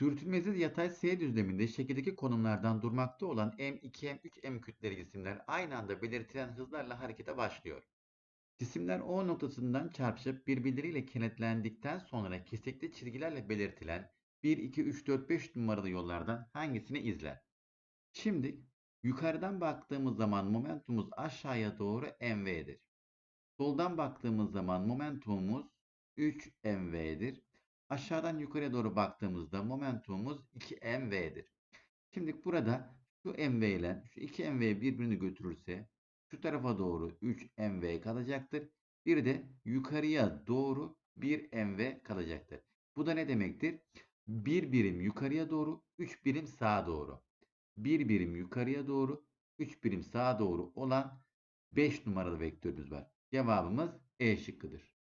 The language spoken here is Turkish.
Sürtünmesiz yatay S düzleminde şekildeki konumlardan durmakta olan M2, M3, M kütleli cisimler aynı anda belirtilen hızlarla harekete başlıyor. Cisimler O noktasından çarpışıp birbirleriyle kenetlendikten sonra kesikli çizgilerle belirtilen 1, 2, 3, 4, 5 numaralı yollardan hangisini izler? Şimdi yukarıdan baktığımız zaman momentumumuz aşağıya doğru mv'dir. Soldan baktığımız zaman momentumumuz 3 mv'dir. Aşağıdan yukarıya doğru baktığımızda momentumumuz 2 mv'dir. Şimdi burada şu mv ile şu 2 mv birbirini götürürse şu tarafa doğru 3 mv kalacaktır. Bir de yukarıya doğru 1 mv kalacaktır. Bu da ne demektir? Bir birim yukarıya doğru, 3 birim sağa doğru. Bir birim yukarıya doğru, 3 birim sağa doğru olan 5 numaralı vektörümüz var. Cevabımız E şıkkıdır.